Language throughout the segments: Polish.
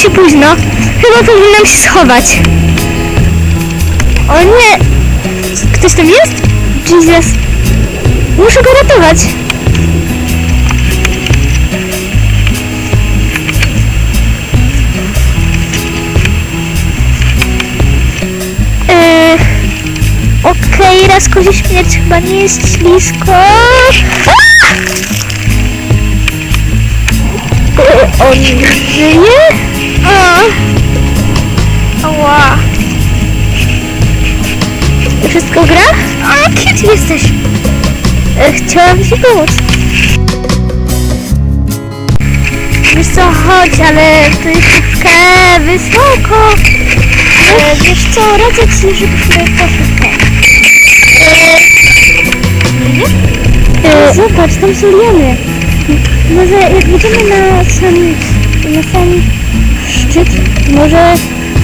O, się późno. Chyba powinnam się schować. O nie! Ktoś tam jest? Jesus. Muszę go ratować. Eee, Okej, raz kozie śmierć chyba nie jest ślisko. E, On żyje? Ała. Wszystko gra? O, kiedy jesteś? E, Chciałam ci pomóc. Wiesz co, chodź, ale to jest troszkę wysoko. E, wiesz co, radzę ci, żebyś tutaj poszedł tak. E, zobacz, tam są liany. Może jak będziemy na sam, na sam szczyt, może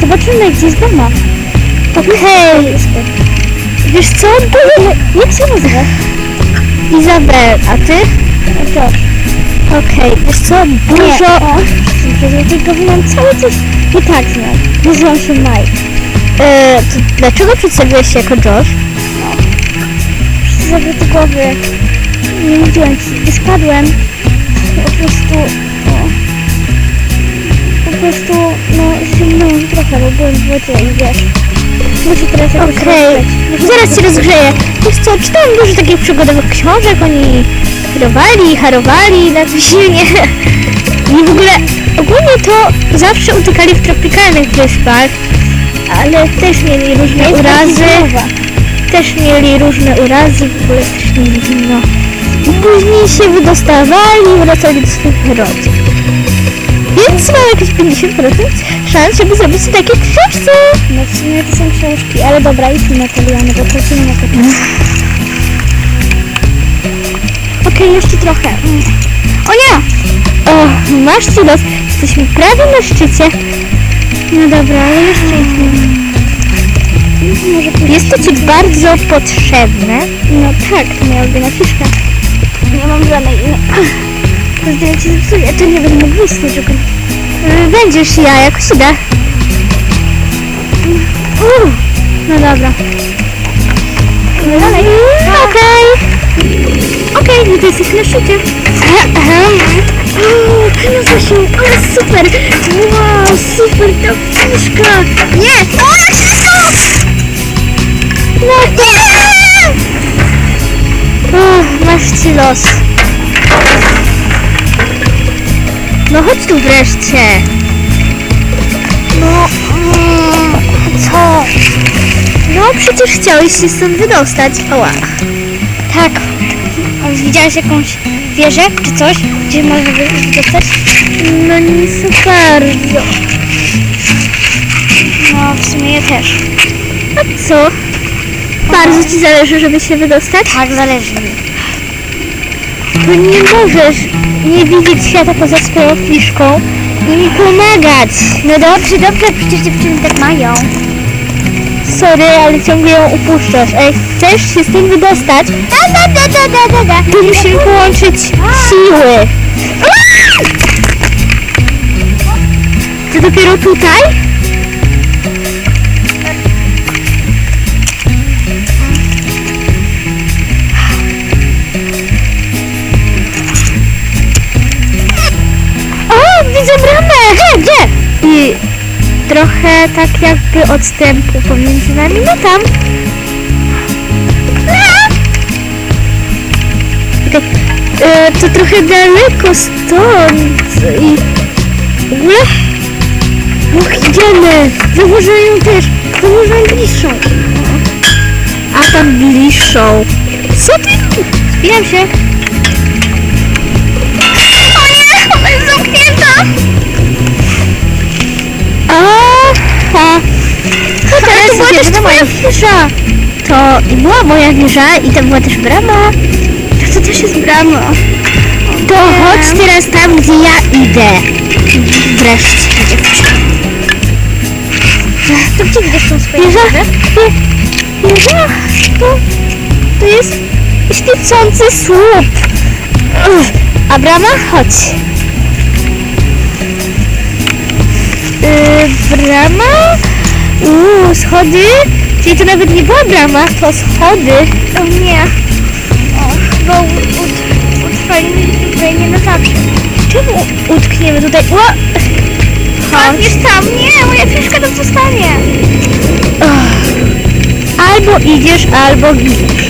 zobaczymy, gdzie jest brama. Okej. Wiesz co, bo, jak się nazywa? Izabel, a ty? Josh. Okej, wiesz co, dużo... Nie, tylko mam cały coś nie tak znam. Nazywam się Mike. E, to dlaczego przedstawiłeś się jako Josh? No, do głowy. Nie mówiłem ci, spadłem. Po prostu... Prostu, no, zimnąłem trochę, bo byłem w wodzie i wiesz... Muszę teraz jakoś Okej, zaraz się rozgrzeję. Wiesz co, czytałam dużo takich przygodowych książek, oni wirowali, harowali na zimnie. I w ogóle, ogólnie to zawsze utykali w tropikalnych wyspach, ale też mieli różne urazy. Też mieli różne urazy, w ogóle też mieli zimno. I później się wydostawali i wracali do swoich rodzin. Więc jakieś 50% szans, żeby zrobić sobie takie książki. No w sumie to są książki, ale dobra, idźmy na Taliany, bo tracimy na to czas. Okej, jeszcze trochę. Mm. O nie! O, masz ci los. Jesteśmy prawie na szczycie. No dobra, ale jeszcze idźmy. Jest to ci bardzo potrzebne. No tak, to moja ulubiona fiszka. Nie mam żadnej innej. To zdjęcie zepsuję, to nie będę mógł wyjść z dziury. Będziesz ja, jakoś idę. Uuu, no dobra. No dalej. Okej. Okej, no to jesteśmy na szczycie. Uuu, się, ale super. Wow, super ta fiszka. Nie, o, jak szybko! No nie! Uff, masz ci los. No chodź tu wreszcie. No, mm, co? No przecież chciałeś się stąd wydostać. Oła. Tak. A widziałeś jakąś wieżę czy coś, gdzie można wy- wydostać? No nie za bardzo. No w sumie ja też. A co? Bardzo ci zależy, żeby się wydostać? Tak, zależy mi. To nie możesz nie widzieć świata poza swoją fiszką i mi pomagać. No dobrze, dobrze, przecież dziewczyny tak mają. Sorry, ale ciągle ją upuszczasz. Jak chcesz się z tym wydostać, da, da, da, da, da, da, da, to musimy połączyć siły. To dopiero tutaj? Trochę tak jakby odstępu pomiędzy nami, no tam. Czekaj, e, to trochę daleko stąd i w ogóle Och, idziemy! Założę ją też! Założę bliższą! A tam bliższą! Co ty? Spijam się! O nie! Ona jest zamknięta! Aha! To teraz to była też twoja wieża! To i była moja wieża i to była też brama. To, to też jest brama. To chodź teraz tam, gdzie ja idę. Wreszcie. To gdzie widzisz tą swoją wieżę? Wieża? To, to jest świecący słup. A brama? Chodź. Brama? Uuu, schody? Czyli to nawet nie była brama, to schody. O nie. O, chyba ut- ut- utrwalimy tutaj nie na zawsze. Czemu utkniemy tutaj? O! Chodź. tam, nie, moja fiszka tam zostanie. Albo idziesz, albo giniesz.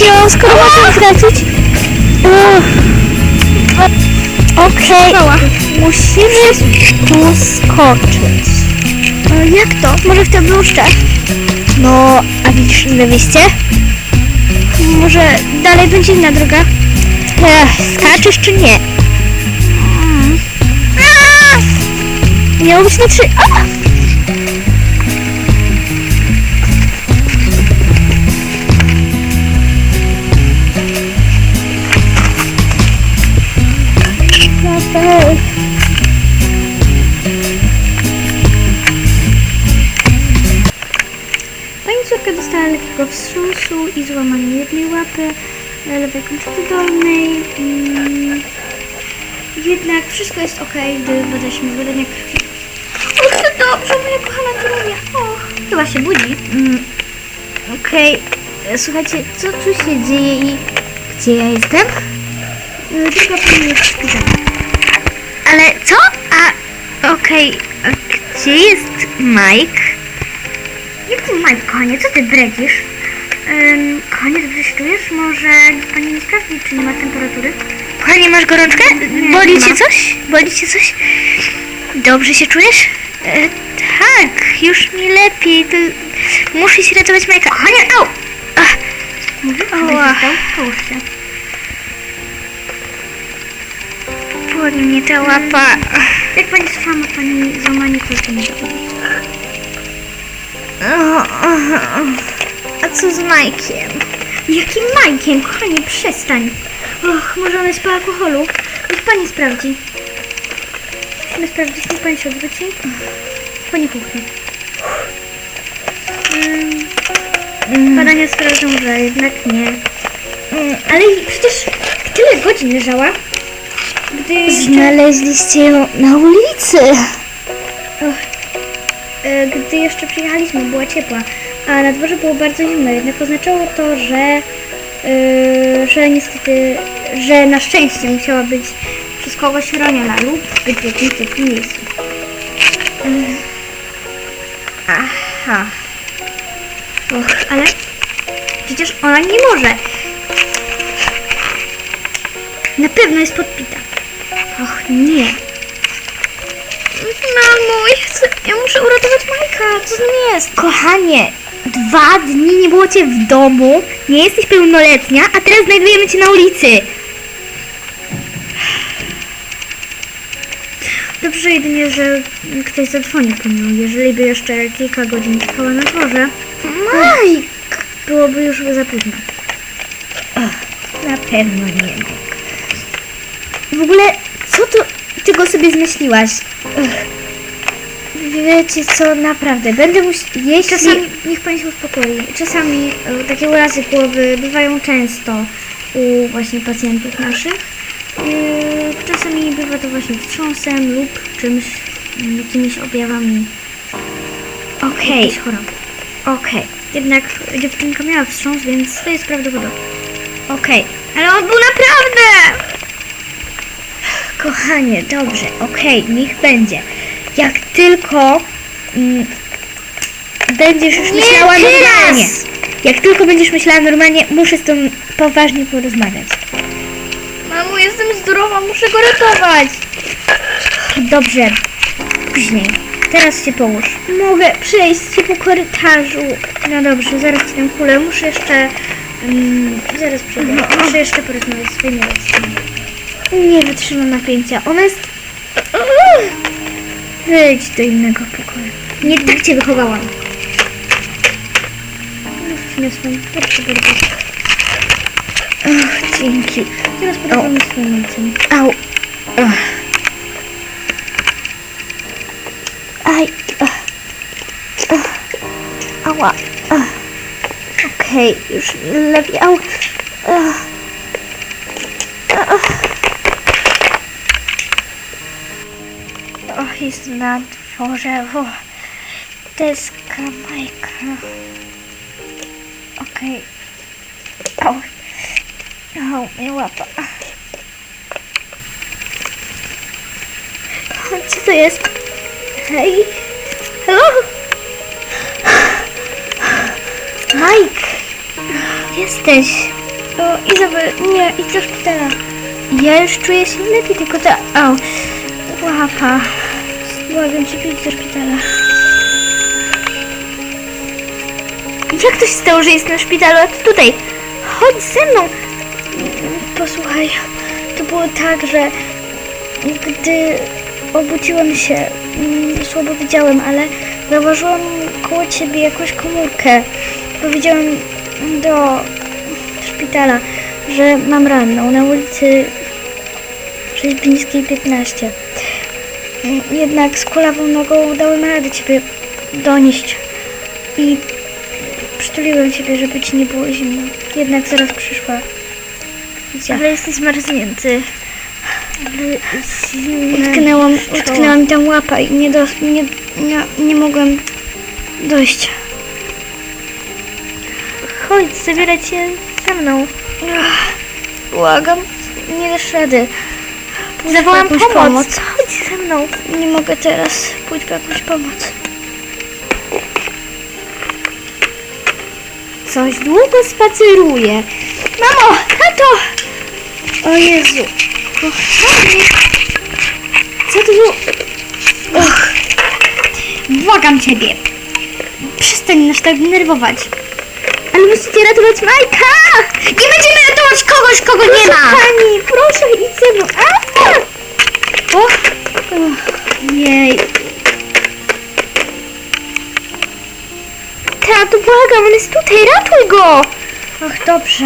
Ją, skoro. Uff. Okej, musimy tu skoczyć. E, Jak to? Może w te bluszcze? No, a widzisz inne wyjście? Może dalej będzie inna droga? Ech, skaczesz czy nie? Aaa! Miało być na trzy. A! Lekkiego wstrząsu i złamanie jednej łapy, lewej kończyny dolnej. Mm, jednak wszystko jest ok, gdy badaliśmy badania krwi. O, to dobrze, moja kochana Julia. O, chyba się budzi. Mm, Okej, E, słuchajcie, co tu się dzieje i gdzie ja jestem? E, w szpitalu. Ale co? A, okej, a gdzie jest Mike? Jak Mike, kochanie, co ty bredzisz? Um, kochanie, dobrze się czujesz? Może pani nie sprawdzi, czy nie ma temperatury? Kochanie, masz gorączkę? Boli nie cię ma. coś? Boli cię coś? Dobrze się czujesz? E, tak, już mi lepiej. To muszę się ratować Majka. Kochanie, au! Ach, Ała. Połóż się. Boli mnie ta łapa. Jak pani słyszała, ma pani złamanie kończyny dolnej. A co z Majkiem? Jakim Majkiem? Kochanie, przestań. Och, może on jest po alkoholu? Niech pani sprawdzi. Musimy sprawdzić, niech pani się odwróci. Pani kuchni. Mm, badania sprawdzą, że jednak nie. Mm, ale przecież tyle godzin leżała. Gdy Znaleźliście ją na ulicy. e, gdy jeszcze przyjechaliśmy, była ciepła, a na dworze było bardzo zimno, jednak oznaczało to, że, e, że niestety, że na szczęście musiała być przez kogoś chroniona lub być w miejscu. Aha. Och, ale przecież ona nie może. Na pewno jest podpita. Och, nie. Mamo, ja, chcę, ja muszę uratować Majka. Co z nim jest? Kochanie, dwa dni nie było cię w domu, nie jesteś pełnoletnia, a teraz znajdujemy cię na ulicy. Dobrze jedynie, że ktoś zadzwonił po nią. Jeżeli by jeszcze kilka godzin czekała na dworze, Mike! byłoby już za późno. Na pewno nie. W ogóle, co to, ty go sobie zmyśliłaś? Wiecie co, naprawdę, będę musiała... Jeśli... Czasami, niech pani się uspokoi, czasami e, takie urazy głowy bywają często u właśnie pacjentów naszych. E, czasami bywa to właśnie wstrząsem lub czymś, m, jakimiś objawami Okej, jakiejś choroby. okej, Jednak dziewczynka miała wstrząs, więc to jest prawdopodobne. okej. Ale on był naprawdę... Kochanie, dobrze, okej, niech będzie. Jak tylko mm, będziesz już myślała teraz! normalnie. Jak tylko będziesz myślała normalnie, muszę z tą poważnie porozmawiać. Mamo, jestem zdrowa, muszę go ratować. Dobrze, później. Teraz się połóż. Mogę przejść się po korytarzu. No dobrze, zaraz ci dam kulę. Muszę jeszcze... mm, zaraz przyjdę. Muszę jeszcze porozmawiać z swoimi rodzicami. Nie wytrzymam napięcia. Ona jest... Wyjdź do innego pokoju. Nie tak cię wychowałam. Już przyniosłam. Proszę bardzo. Ach, dzięki. Teraz z swoim ojcem. Au. Ach. Aj. Ach. Ach. Ała. Okej, już mi lepiej. Au. Ach. Jest na dworze. O, deska Majka. Okej. Au. Au, mnie łapa. Co to jest? Hej. Hello? Mike. Jesteś. O, Izabel, nie, idź do szpitala. Ja już czuję się lepiej, tylko ta... Au. Łapa. Błagam cię, idź do szpitala. Jak to się stało, że jest na szpitalu, a ty tutaj? Chodź ze mną. Posłuchaj, to było tak, że gdy obudziłem się, mm, słabo widziałem, ale zauważyłam koło ciebie jakąś komórkę. Powiedziałem do szpitala, że mam ranną na ulicy Rzeźbińskiej 15. Jednak z kulawą nogą dałem radę ciebie donieść i przytuliłem ciebie, żeby ci nie było zimno. Jednak zaraz przyszła. Widzia. Ale jesteś marznięty. Utknęłam, utknęła mi tam łapa i nie, dos, nie, nie, nie mogłem dojść. Chodź, zabierę cię ze mną. Ach, Błagam, nie dasz rady. Zawołam po jakąś pomoc. Chodź ze mną. Nie mogę teraz. Pójdź po jakąś pomoc. Coś długo spaceruje. Mamo, tato! O Jezu. Kochany. Co to było? Och, błagam ciebie. Przestań nas tak denerwować. Ale musicie ratować Majka! Nie będziemy ratować kogoś, kogo nie ma! Pani, proszę, idź ze mną. A! O, jej. Tato, błagam, on jest tutaj, ratuj go! Ach, dobrze.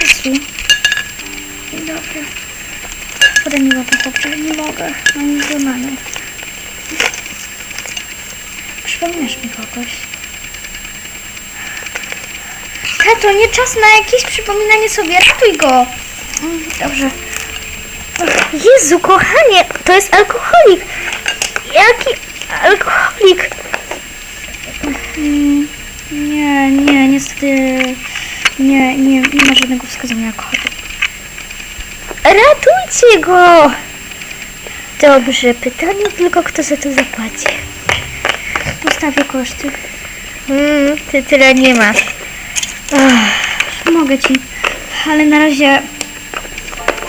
Jezu. Dobra. Podaj mi łapę, chłopcze. Nie mogę. Mam już złamane. Przypominasz mi kogoś. Tato, nie czas na jakieś przypominanie sobie. Ratuj go. Mm, Dobrze. Jezu, kochanie, to jest alkoholik. Jaki alkoholik? Mm, Nie, nie, niestety nie, nie, nie ma żadnego wskazania alkoholu. Ratujcie go! Dobrze, pytanie tylko, kto za to zapłaci. Postawię koszty. Mm, ty tyle nie masz. Ach, mogę ci, ale na razie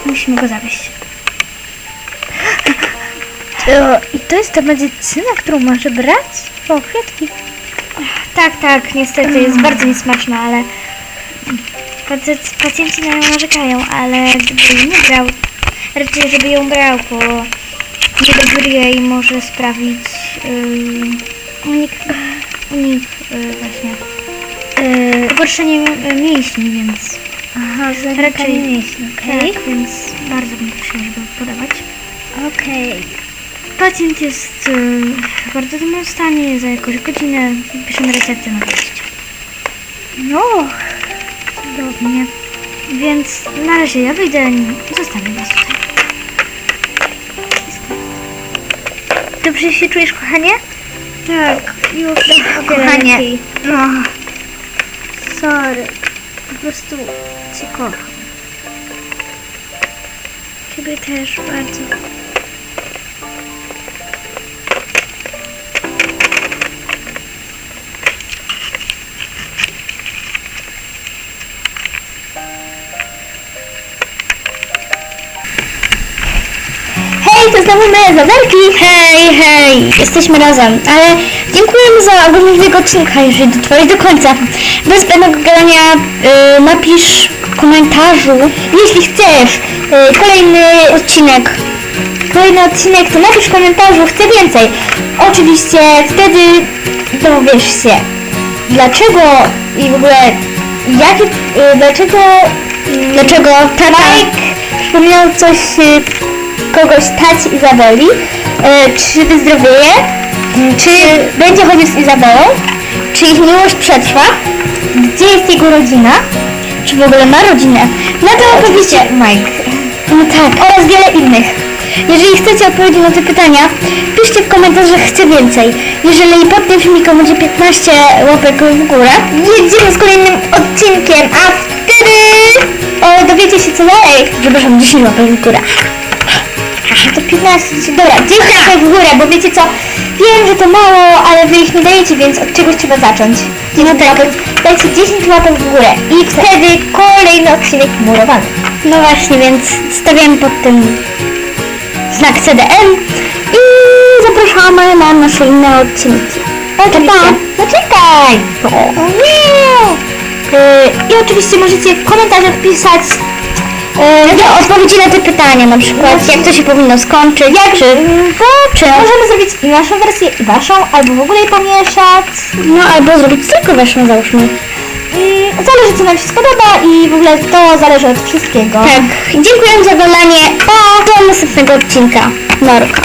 musimy go zawieźć. O, I to jest ta medycyna, którą może brać? O, kwiatki. Tak, tak, niestety jest bardzo niesmaczna, ale pac- pacjenci na nią narzekają, ale gdyby jej nie brał, raczej żeby ją brał, bo niedobór jej może sprawić yy, unik, unik yy, właśnie yy, pogorszenie mi- mięśni, więc Aha, Raczej- raczej mięśni, okej? tak, więc bardzo bym prosiła, żeby podawać. Okej. Pacjent jest w bardzo dobrym stanie, za jakąś godzinę piszemy receptę na wyjście. No, Cudownie. Więc na razie ja wyjdę, zostawię was tutaj. dobrze się czujesz, kochanie? Tak, już kochanie. lepiej. No. Sorry. Po prostu cię kocham. Ciebie też bardzo. Hej, hej, jesteśmy razem, ale dziękujemy za oglądanie tego odcinka, jeżeli dotrwałeś do końca. Bez zbędnego gadania y, napisz w komentarzu, jeśli chcesz y, kolejny odcinek. Kolejny odcinek, to napisz w komentarzu, chcę więcej. Oczywiście wtedy dowiesz się, dlaczego i w ogóle jakie, y, dlaczego, dlaczego Mike przypomniał coś kogoś stać Izabeli, e, czy wyzdrowieje, m, czy będzie chodził z Izabelą, czy ich miłość przetrwa, gdzie jest jego rodzina, czy w ogóle ma rodzinę. Na to oczywiście Mike. No tak, oraz wiele innych. Jeżeli chcecie odpowiedzieć na te pytania, piszcie w komentarzach, chcę więcej. Jeżeli pod tym filmikiem będzie 15 łapek w górę, jedziemy z kolejnym odcinkiem, a wtedy o, dowiecie się co dalej. Przepraszam, 10 łapek w górę. To 15, dobra, 10 łapek w górę, bo wiecie co, wiem, że to mało, ale wy ich nie dajecie, więc od czegoś trzeba zacząć. No tak. Dajcie 10 łapek w górę i wtedy kolejny odcinek murowany. No właśnie, więc stawiamy pod tym znak CDM i zapraszamy na nasze inne odcinki. Oczywiście. No czekaj! Nie! Y, I oczywiście możecie w komentarzach pisać y, odpowiedzi na te pytania, na przykład jak to się powinno skończyć, jak, czy, to, czy możemy zrobić i naszą wersję, i waszą, albo w ogóle je pomieszać. No, albo zrobić tylko waszą, załóżmy. Zależy co nam się spodoba i w ogóle to zależy od wszystkiego. Tak. Dziękuję za oglądanie. Pa! Do następnego odcinka. Norka.